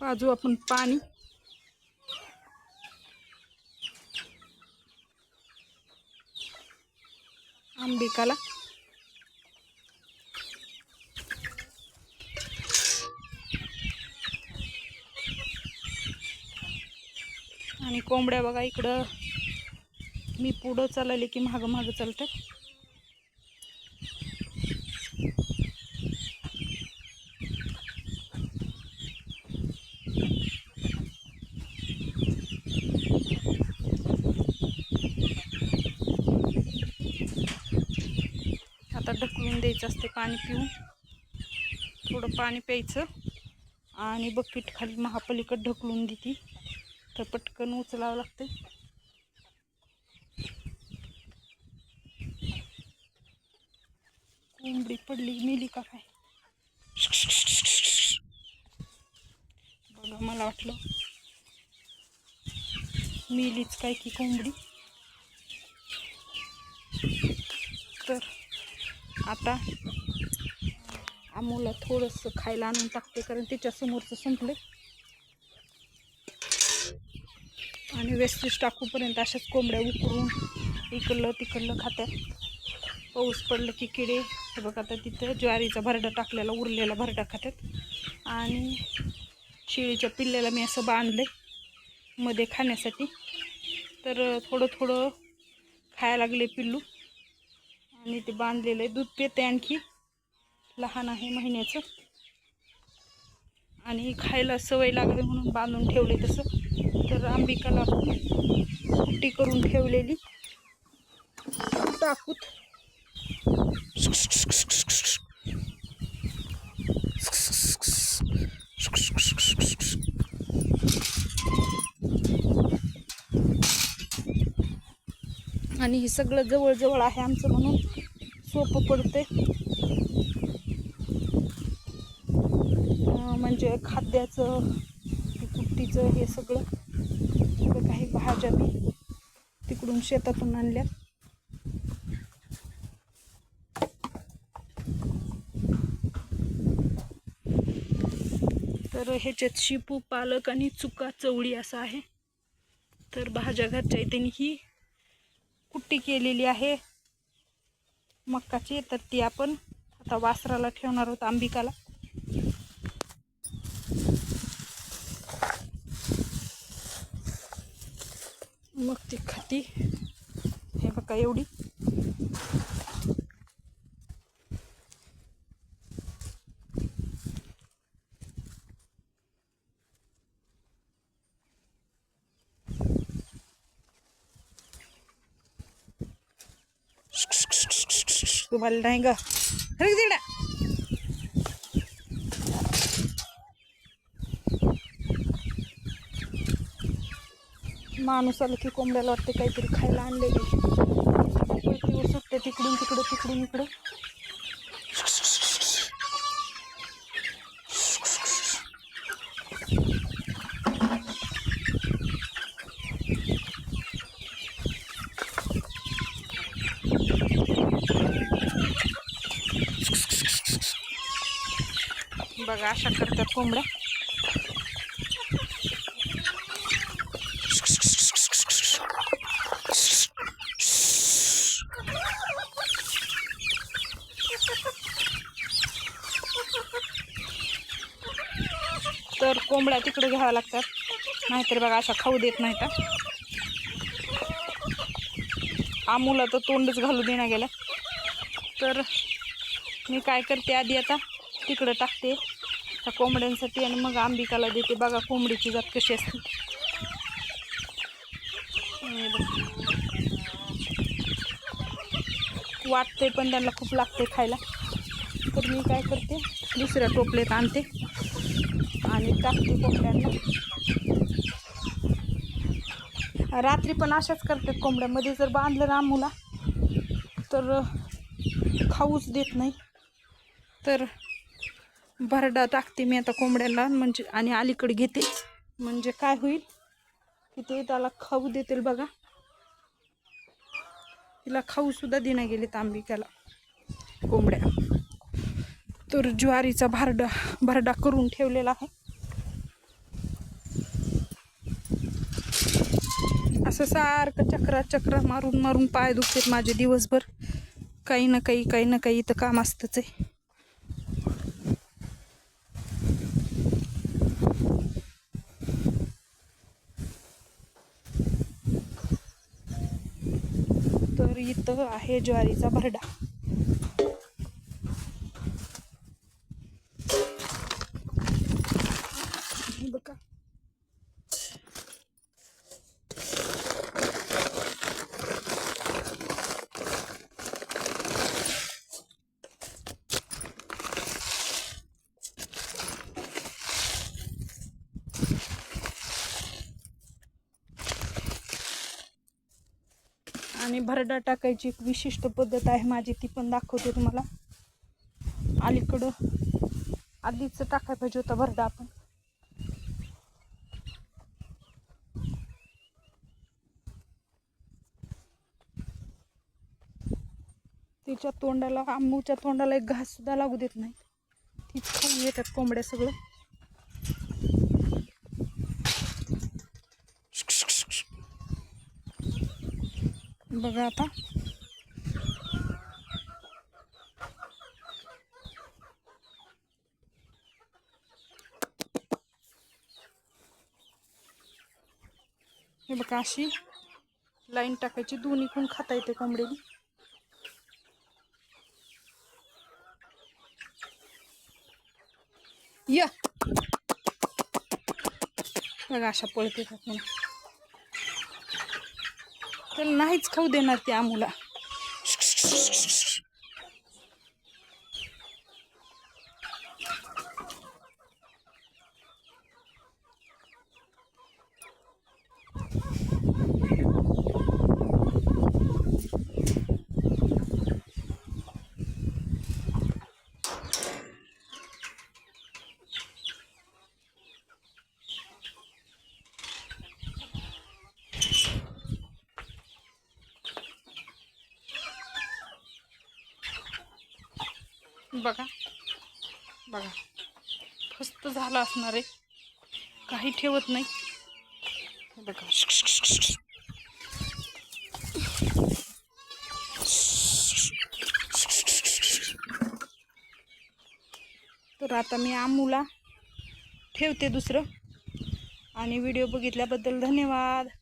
पाजू आपण पाणी. आंबिकाला. आणि कोंबड्या बघा इकडं. मी पुढं चालले की मागं मागं चालतात आता ढकलून द्यायचं असते पाणी पिऊन. थोडं पाणी प्यायचं. आणि बकेट खाली महापलीकडे ढकलून देते. तर पटकन उचलावं लागते कोंबडी पडली मेली का काय? बघा मला वाटलं मेलीच काय की कोंबडी. तर आता आमूला थोडंसं खायला आणून टाकते कारण तिच्या समोरचं संपले आणि वेस्टेज टाकूपर्यंत अशाच कोंबड्या उकरून इकडलं तिकडलं खात्यात पाऊस पडलं की किडे. हे बघा आता तिथं ज्वारीचा भरडा टाकलेला उरलेला भरडा खात्यात. आणि शेळीच्या पिल्ल्याला मी असं बांधले मध्ये खाण्यासाठी. तर थोडं थोडं खायला लागले पिल्लू. आणि ते बांधलेलं आहे. दूध पिते आणखी. लहान आहे महिन्याचं. आणि खायला सवय लागली म्हणून बांधून ठेवले तसं. तर आंबिकाला कुट्टी करून ठेवलेली. टाकूत. आणि हे सगळं जवळजवळ आहे आमचं म्हणून. सोपं पडते म्हणजे खाद्याचं कुट्टीचं हे सगळं. इकडं काही भाज्या मी तिकडून शेतातून आणल्या तर ह्याच्यात शिपू पालक आणि चुका चवळी असं आहे. तर भाज्या घरच्या त्यांनी ही कुट्टी केलेली आहे. मक्काची तर ती आपण आता वासराला ठेवणार आहोत अंबिकाला मग ती खाती. हे बघा एवढी. तुम्हाला नाही ग. खरं माणूस आलं की कोंबड्याला वाटते काहीतरी खायला आणलेले. सुटते तिकडून तिकडं तिकडून इकडं. बघा अशा करतात कोंबड्या. तर कोंबड्या तिकडे घ्याव्या लागतात. नाहीतर बघा अशा खाऊ देत नाही का आमूला तर तोंडच घालू देण्या गेला तर मी काय करते आधी आता? तिकडं टाकते. त्या कोंबड्यांसाठी आणि मग आंबिकाला देते. बघा कोंबडीची जात कशी असते. वाटते पण त्यांना खूप लागते खायला. तर मी काय करते दुसऱ्या टोपलेत आणते आणि टाकते कोंबड्यांना. रात्री पण अशाच करतात कोंबड्यामध्ये. जर बांधलं ना मुला तर खाऊच देत नाही. तर भरडा टाकते मी आता कोंबड्याला म्हणजे आणि अलीकडे घेते. म्हणजे काय होईल? की ते त्याला खाऊ देतील बघा. तिला खाऊसुद्धा देण्या गेले तांबिक्याला कोंबड्या. तर ज्वारीचा भारडा भरडा करून ठेवलेला आहे. असं सारखं चक्रा चक्रा मारून मारून पाय दुखतात माझे दिवसभर. काही ना काही काही ना काही इथं काम असतंच आहे. आहे ज्वारीचा भरडा हे बघा आणि भरडा टाकायची एक विशिष्ट पद्धत आहे माझी ती पण दाखवते तुम्हाला. अलीकडं आधीच टाकायला पाहिजे होता भरडा आपण. तिच्या तोंडाला आंबूच्या तोंडाला एक घास सुद्धा लागू देत नाही. तीच खाऊन येतात कोंबड्या सगळं. बघा आता. हे बघा अशी लाईन टाकायची दोन्ही पण खाता येते कोंबडीने. या. बघा अशा पळते आपण त्याला नाहीच खाऊ देणार ते आमूला बघा. बघा. फस्त झालं असणार आहे. काही ठेवत नाही. बघा. तर आता मी आमूला ठेवते दुसरं. आणि व्हिडिओ बघितल्याबद्दल धन्यवाद.